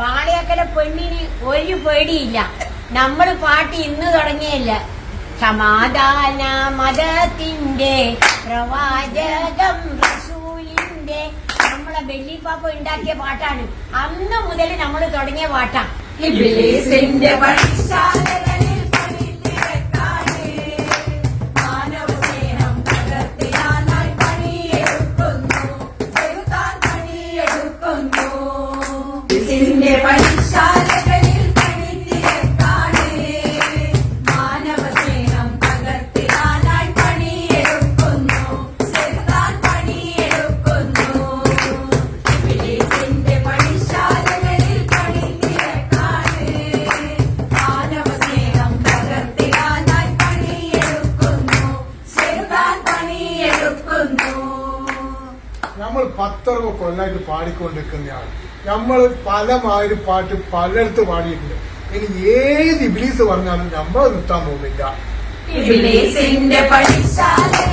വാളിയക്കല പെണ്ണിന് ഒരു പേടിയില്ല. നമ്മൾ പാട്ട് ഇന്ന് തുടങ്ങിയല്ല. സമാധാന മതത്തിന്റെ പ്രവാചകം റസൂലിന്റെ നമ്മളെ വെള്ളിപ്പാപ്പ ഉണ്ടാക്കിയ പാട്ടാണ്. അന്ന് മുതൽ നമ്മൾ തുടങ്ങിയ പാട്ടാണ് ഇബ്ലീസിന്റെ പണിശാലകളിൽ പണിത്തിരക്കാതെ മാനവസ്നേഹം തകർത്തിടാനായി പണിയെടുക്കുന്നു. ചെറുതാൻ പണിയെടുക്കുന്നു. ഇബ്ലീസിന്റെ പണിശാലകളിൽ പണിത്തിരക്കാതെ മാനവസ്നേഹം തകർത്തിടാനായി പണിയെടുക്കുന്നു. ചെറുതാൻ നമ്മൾ പത്തറുപത് കൊല്ലായിട്ട് പാടിക്കൊണ്ടിരിക്കുന്നതാണ് നമ്മൾ പല മാതിരി പാട്ട് പലയിടത്ത് പാടിയിട്ടുണ്ട്. ഇനി ഏത് ഇബ്ലീസ് പറഞ്ഞാലും നമ്മൾ നിർത്താൻ പോകുന്നില്ല. ഇബ്ലീസിന്റെ പണിശാലകളിൽ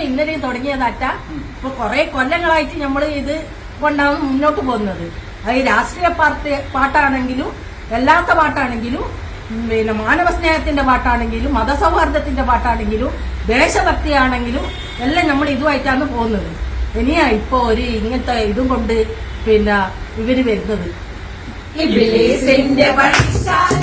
ഇന്നും ഇന്നലെയും തുടങ്ങിയതല്ല ഇപ്പൊ കുറെ കൊല്ലങ്ങളായിട്ട് നമ്മൾ ഇത് കൊണ്ടാണ് മുന്നോട്ട് പോകുന്നത്. അത് രാഷ്ട്രീയ പാർട്ടി പാട്ടാണെങ്കിലും അല്ലാത്ത പാട്ടാണെങ്കിലും പിന്നെ മാനവ സ്നേഹത്തിന്റെ പാട്ടാണെങ്കിലും മതസൗഹാർദ്ദത്തിന്റെ പാട്ടാണെങ്കിലും ദേശഭക്തിയാണെങ്കിലും എല്ലാം നമ്മൾ ഇതുമായിട്ടാണ് പോകുന്നത്. ഇനിയാ ഇപ്പൊ ഒരു ഇങ്ങനത്തെ ഇതും കൊണ്ട് പിന്നെ ഇവർ വരുന്നത്. ഇബിലീസിന്റെ പണിശാലകളിൽ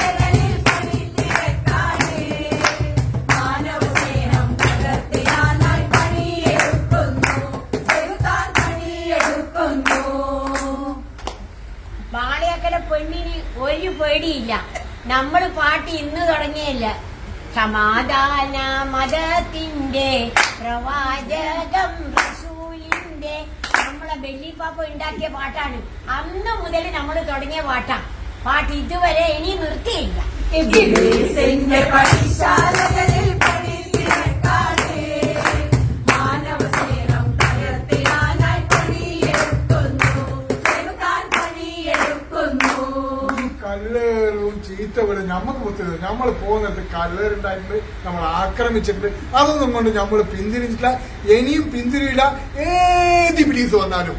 പെണ്ണിന് ഒരു പേടിയില്ല. നമ്മൾ പാട്ട് ഇന്ന് തുടങ്ങിയല്ല. സമാധാന മതത്തിന്റെ പ്രവാചകം റസൂലിന്റെ നമ്മളെ ബെല്ലിപ്പാപ്പ ഉണ്ടാക്കിയ പാട്ടാണ്. അന്ന് മുതൽ നമ്മൾ തുടങ്ങിയ പാട്ടാ. പാട്ട് ഇതുവരെ ഇനി നിർത്തിയില്ല. ചീത്തവിടും നമുക്ക് പുത്തരുത് നമ്മൾ പോകുന്നിടത്ത് കല്ലേറുണ്ടായിട്ടുണ്ട് നമ്മൾ ആക്രമിച്ചിട്ടുണ്ട്. അതൊന്നും കൊണ്ട് നമ്മൾ പിന്തിരിഞ്ഞിട്ടില്ല. ഇനിയും പിന്തിരിയില്ല. ഏത് ഇബ്ലീസ് വന്നാലും.